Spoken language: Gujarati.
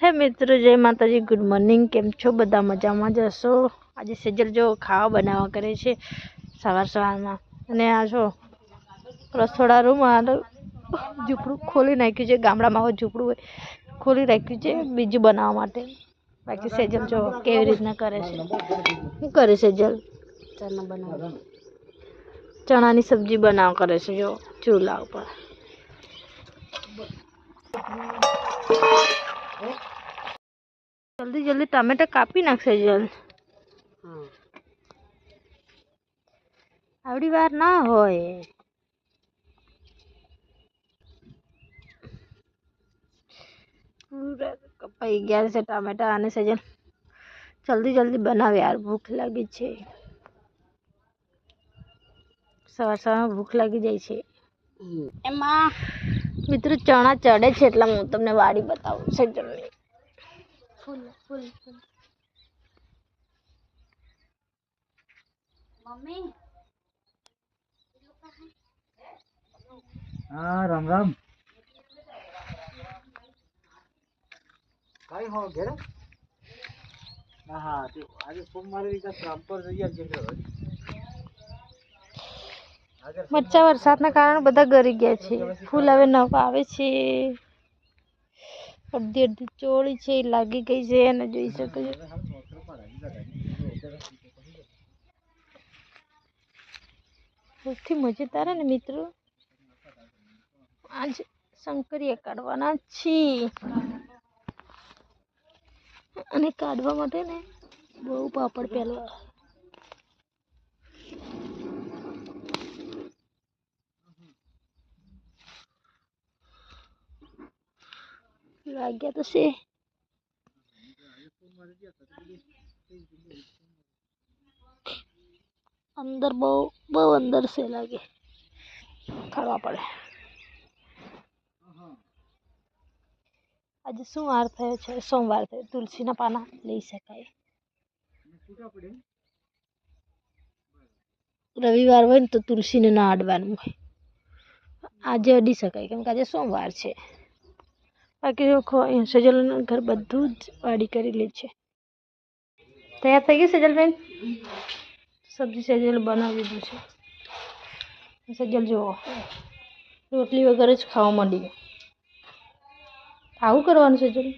હે મિત્રો જય માતાજી ગુડ મોર્નિંગ કેમ છો? બધા મજામાં જ હશો? આજે સેજલ જો ખાવા બનાવવા કરે છે સવાર સવારમાં. અને આ જો રસોડા રૂમ ઝૂંપડું ખોલી નાખ્યું છે. ગામડામાં ઝૂંપડું હોય ખોલી રાખ્યું છે બીજું બનાવવા માટે. બાકી સેજલ જો કેવી રીતના કરે છે? શું કરે સેજલ? ચણા બનાવ. ચણાની સબ્જી બનાવ કરે છે જો ચૂલા ઉપર. જલ્દી જલ્દી ટામેટા કાપી નાખશે જલ હા. આવડી વાર ના હોય. કપાઈ ગયા છે ટામેટા અને સજન જલ્દી જલ્દી બનાવ યાર ભૂખ લાગી છે. સવાર સવારમાં ભૂખ લાગી જાય છે. એમાં મિત્રો ચણા ચડે છે એટલે હું તમને વાડી બતાવું સજનની ફૂલ ફૂલ ફૂલ. મમ્મી? હા રામ રામ. કઈ હો ઘેર? હા હા તે આજે સોમવારે રીતે કામ પર જઈએ છે મચ્છા વરસાદના કારણે બધા ગરી ગયા છે. ફૂલ હવે નવા આવે છે. અડધી અડધી ચોળી છે, એ લાગી ગઈ છે અને જોઈ શકો છો. સૌથી મજેદાર ને મિત્રો, આજ શંકરિયા કાઢવાના છીએ. અને કાઢવા માટે ને બહુ પાપડ પહેલા લાગ્યા તો છે અંદર બહુ બહુ અંદર છે લાગે કાઢવા પડે આજે શું વાર થયો છે સોમવાર થયો તુલસીના પાના લઈ શકાય રવિવાર હોય ને તો તુલસીને ના અડવાનું હોય આજે અડી શકાય કેમ કે આજે સોમવાર છે બાકી સજલનું ઘર બધું જ વાડી કરી લે છે. તૈયાર થઈ ગઈ સજલબેન? સબ્જી સજલ બનાવી દીધું છે. સજલ જુઓ રોટલી વગર જ ખાવા માંડી. આવું કરવાનું સજલ?